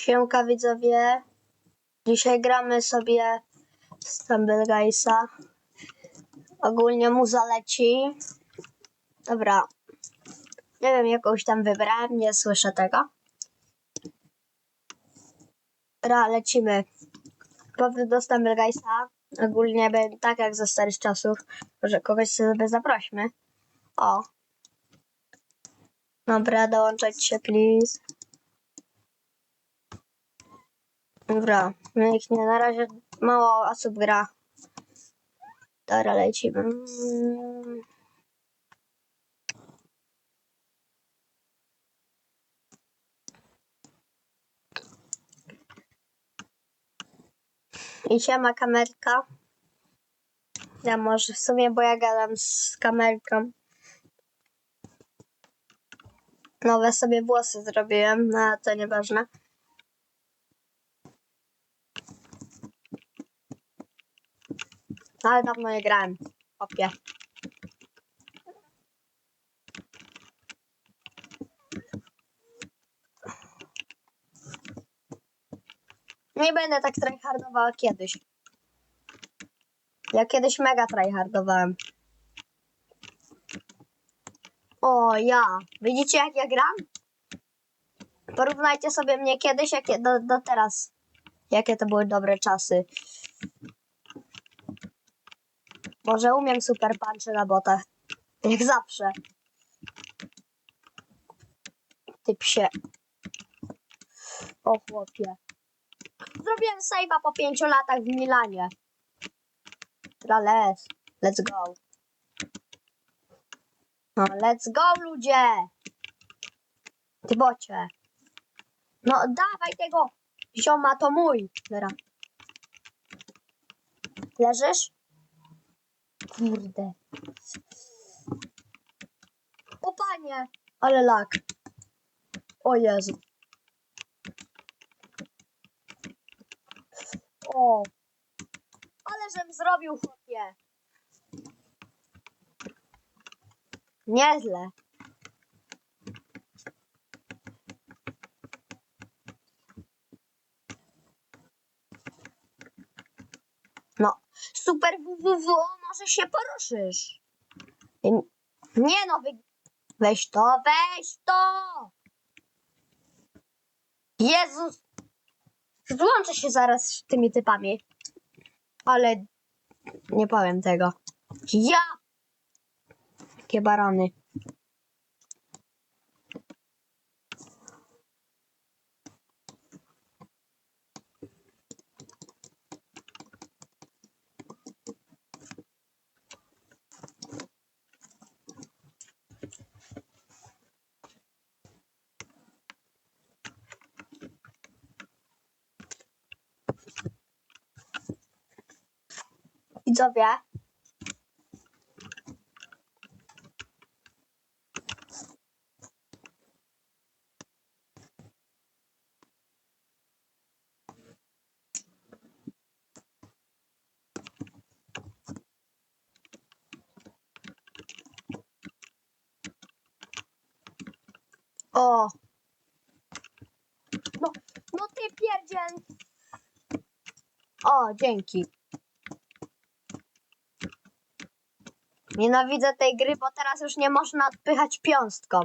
Siemka widzowie. Dzisiaj gramy sobie w Guysa. Ogólnie mu zaleci. Dobra. Nie wiem, jakąś tam wybrałem, nie słyszę tego. Dobra, lecimy. Powrót do Stumble Guysa. Ogólnie tak jak ze starych czasów. Może kogoś sobie zaprośmy. O. Dobra, dołączać się, please. Dobra, no ich nie, na razie mało osób gra. Dobra, lecimy. I siema kamerka. Ja może w sumie, bo ja gadam z kamerką. Nowe sobie włosy zrobiłem, no to nieważne. Ale dawno nie grałem. Opie. Nie będę tak tryhardowała kiedyś. Ja kiedyś mega tryhardowałem. O, ja. Widzicie jak ja gram? Porównajcie sobie mnie kiedyś jakie, do, do teraz. Jakie to były dobre czasy. Może umiem super punchy na botach. Jak zawsze. Ty psie. O chłopie. Zrobiłem save'a po pięciu latach w Milanie. Trales. Let's go. No, let's go ludzie. Ty bocie. No dawaj tego zioma, to mój. Dobra. Leżysz? Kurde. O panie! Ale lak. O Jezu. O. Ale żem zrobił chłopie. Nieźle. No, super www, może się poruszysz. Nie no, wy... weź to, weź to! Jezus! Złączę się zaraz z tymi typami. Ale nie powiem tego. Ja! Jakie barany. Widzowie. O. No, no ty pierdziel. O, dzięki. Nienawidzę tej gry, bo teraz już nie można odpychać piąstką.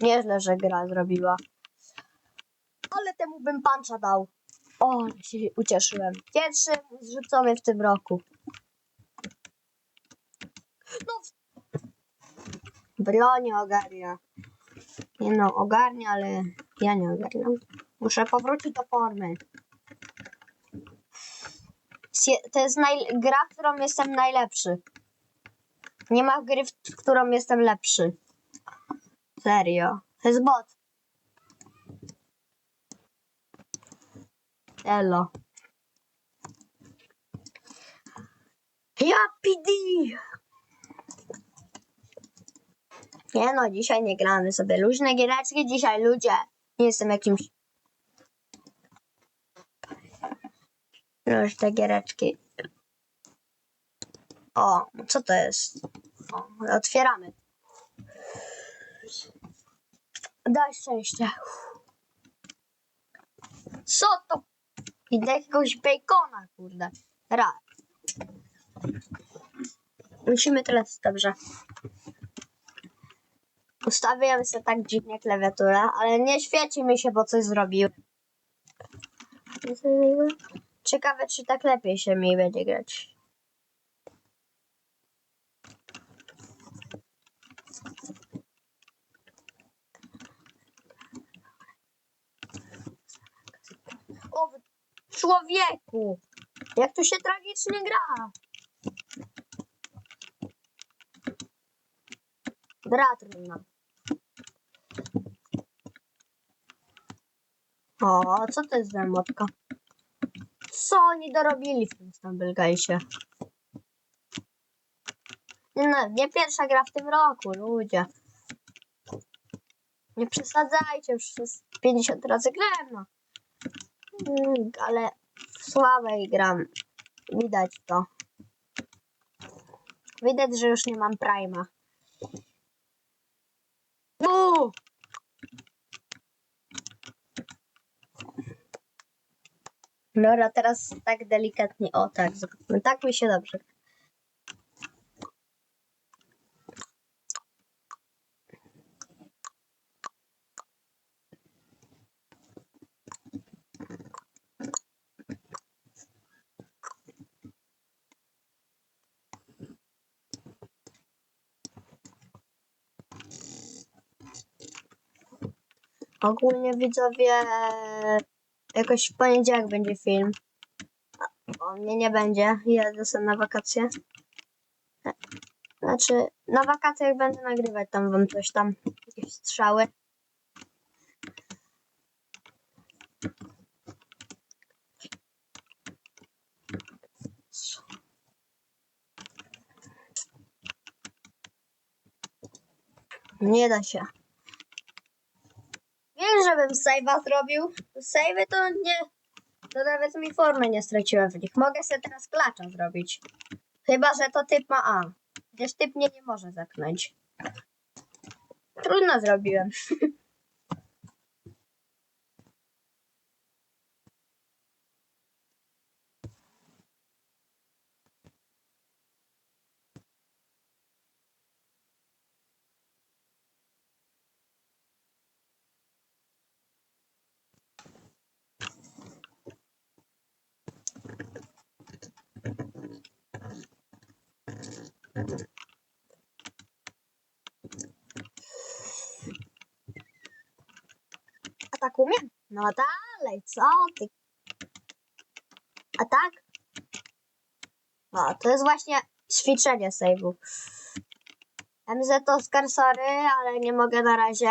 Nieźle, że gra zrobiła. Ale temu bym pancza dał. O, się ucieszyłem. Pierwszy zrzucony w tym roku. No. Broń ogarnia. Nie no, ogarnia, ale ja nie ogarniam. Muszę powrócić do formy. To jest gra, w którą jestem najlepszy. Nie ma gry, w którą jestem lepszy. Serio. To jest bot. Elo. Ja PD! Nie no, dzisiaj nie gramy sobie luźne giereczki. Dzisiaj ludzie. Nie jestem jakimś... Luźne giereczki. O, co to jest? O, otwieramy. Daj szczęście. Co to? Idę jakiegoś bacona, kurde. Ra. Musimy teraz, dobrze. Ustawiam sobie tak dziwnie klawiaturę, ale nie świeci mi się, bo coś zrobił. Ciekawe, czy tak lepiej się mi będzie grać. O, człowieku! Jak tu się tragicznie gra! Gra. O, co to jest za motka? Co oni dorobili w tym Stumble Guysie? No, nie pierwsza gra w tym roku, ludzie. Nie przesadzajcie, już przez 50 razy grałem, no. Ale w słabej gram. Widać to. Widać, że już nie mam Prima. Dobra, teraz tak delikatnie. O tak, tak mi się dobrze. Ogólnie widzowie, jakoś w poniedziałek będzie film. O mnie nie będzie, jadę sobie na wakacje. Znaczy, na wakacjach będę nagrywać tam wam coś tam, jakieś strzały. Nie da się. Save'a zrobił. Save'y to nie... To nawet mi formy nie straciłem w nich. Mogę sobie teraz klacza zrobić. Chyba, że to typ ma A. Gdzieś typ mnie nie może zepchnąć. Trudno zrobiłem. A tak umiem? No dalej, co ty? A tak? O, to jest właśnie ćwiczenie save'u. MZ Oscar, sorry, ale nie mogę na razie.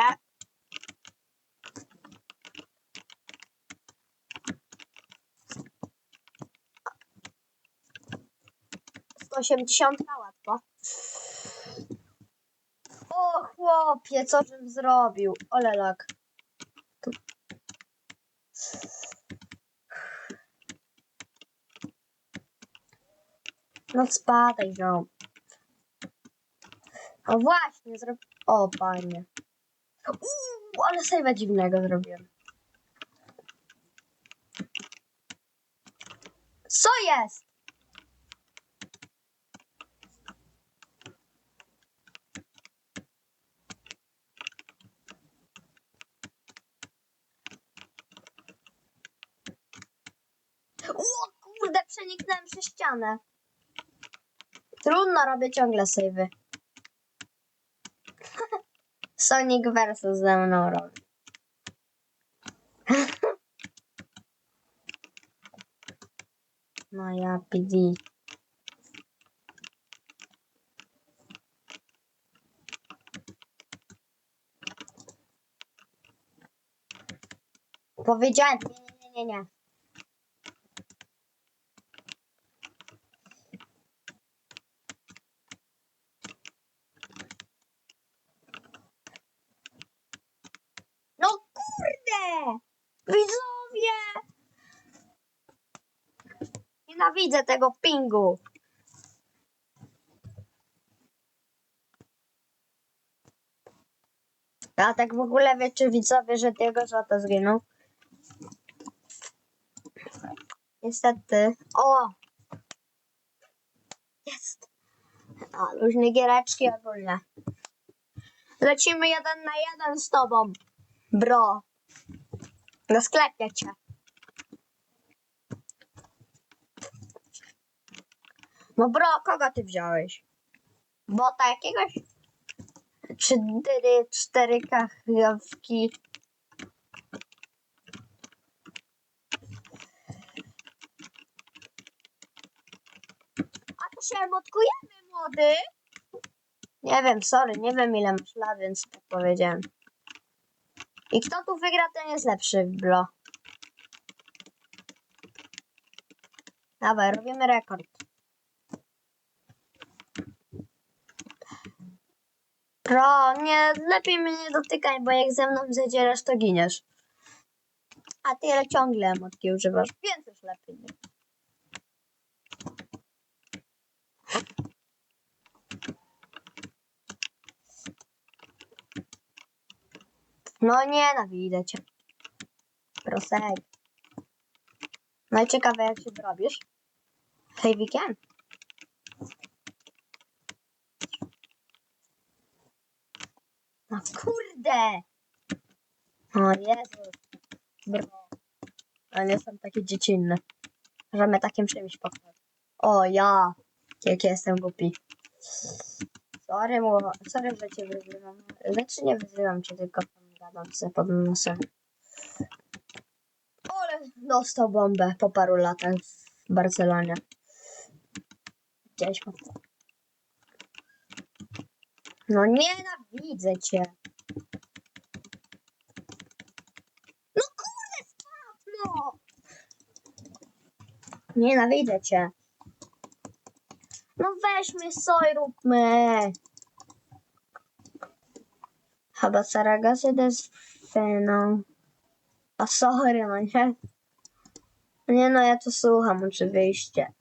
Sto osiemdziesiątka łatwo. O chłopie, co żem zrobił? Olelak. No spadaj, no. O właśnie, zrob... O, panie. Uuu, ale sejwa dziwnego zrobiłem. Co jest? O kurde, przeniknąłem przez ścianę. Trudno, robię ciągle sejwy. Sonic versus ze mną robi. No ja PD. Powiedziałem, nie, nie, nie, nie, nie. No kurde! Widzowie! Nienawidzę tego pingu. A tak w ogóle wiecie widzowie, że tego złota zginął? Niestety. O! Jest. A, luźne giereczki ogólnie. Lecimy jeden na jeden z tobą. Bro. Zasklepię cię. No bro, kogo ty wziąłeś? Bota jakiegoś? Czy cztery, cztery? A to się motkujemy, młody? Nie wiem, sorry, nie wiem ile masz lat, więc tak powiedziałem. I kto tu wygra, ten jest lepszy w blo. Dawaj, robimy rekord. Pro, nie, lepiej mnie nie dotykaj, bo jak ze mną zadzierasz, to giniesz. A ty ale ciągle emotki używasz, więc już lepiej nie. No nienawidzę cię. Prosek. No i ciekawe jak się zrobisz. Hejwikiem? No kurde! O Jezus. Bro. A nie są takie dziecinne. Że mnie takim czymś pochwalić. O ja. Jak jestem głupi. Sorry, mu, sorry, że cię wyzywam. Znaczy nie wyzywam cię, tylko gadam sobie pod nosem. Ale dostał bombę po paru latach w Barcelonie. Po No nienawidzę cię. No kurde, spadł, no! Nienawidzę cię. No weźmy soj, róbmy. Chyba Saragasy des Feną. A sorry, no nie. Nie no, ja to słucham oczywiście.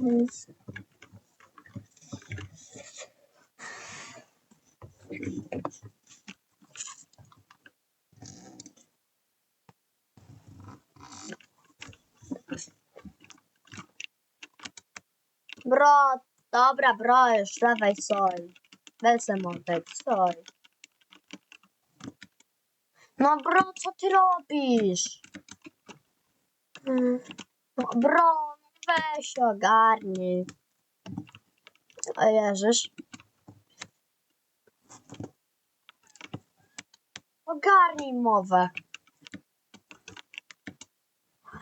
Więc... Bro, dobra, bro, już dawaj soj. Weź motek, soj. No bro, co ty robisz? Mm, No bro, weź ogarnij. A jeżysz? Ogarnij mowę.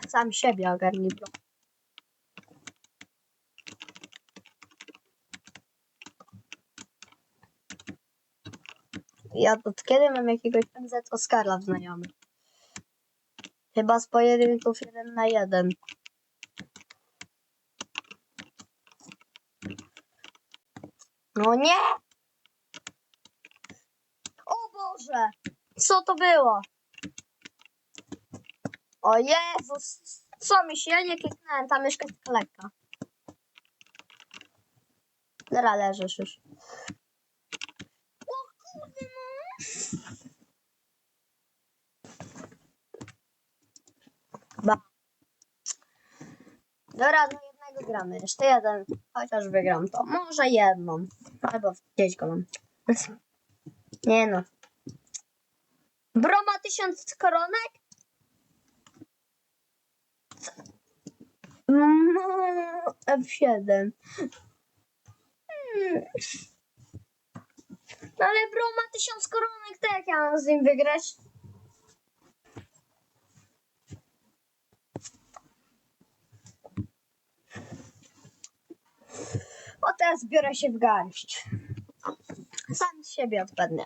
Sam siebie ogarnij, bro. Ja od kiedy mam jakiegoś MZ Oscara w znajomych? Chyba z pojedynków jeden na jeden. No nie! O Boże! Co to było? O Jezus! Co mi się? Ja nie kliknąłem, tam mieszka lekka. Teraz leżysz już. O kurde no! Ba. Dobra, do jednego gramy. Jeszcze jeden. Chociaż wygram to. Może jedną. Albo gdzieś go mam. Nie no. Bro ma tysiąc koronek? No, F7. Hmm. No ale bro ma tysiąc koronek, to jak ja mam z nim wygrać? Teraz biorę się w garść. Sam z siebie odpadnę.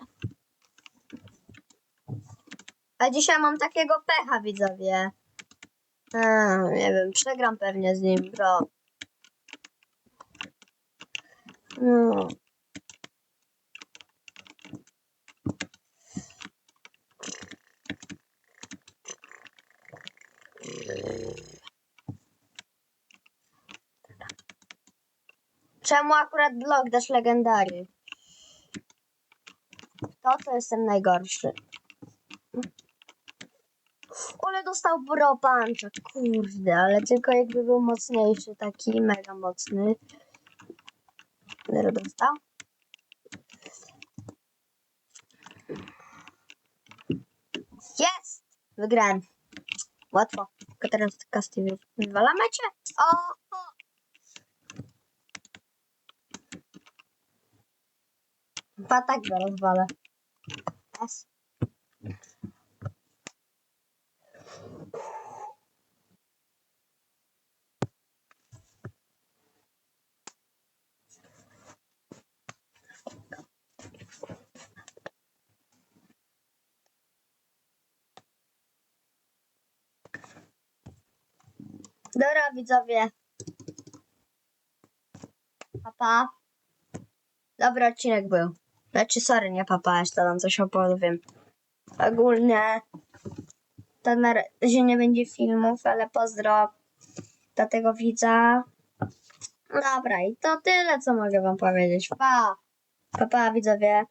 A dzisiaj mam takiego pecha, widzowie. A, nie wiem, przegram pewnie z nim, bro. No. Czemu akurat blok dasz legendary? To, to jestem najgorszy. Ale dostał bropancza, kurde, ale tylko jakby był mocniejszy, taki mega mocny. Zero dostał. Jest! Wygrałem. Łatwo. Tylko teraz kasty wywalamy cię. O! O. Chyba tak go rozwalę. Yes. Dobra, widzowie. Papa. Dobry odcinek był. Znaczy, sorry, nie papa, jeszcze tam coś opowiem. Ogólnie to na razie nie będzie filmów, ale pozdro dla tego widza. Dobra, i to tyle, co mogę wam powiedzieć. Pa! Pa, pa widzowie.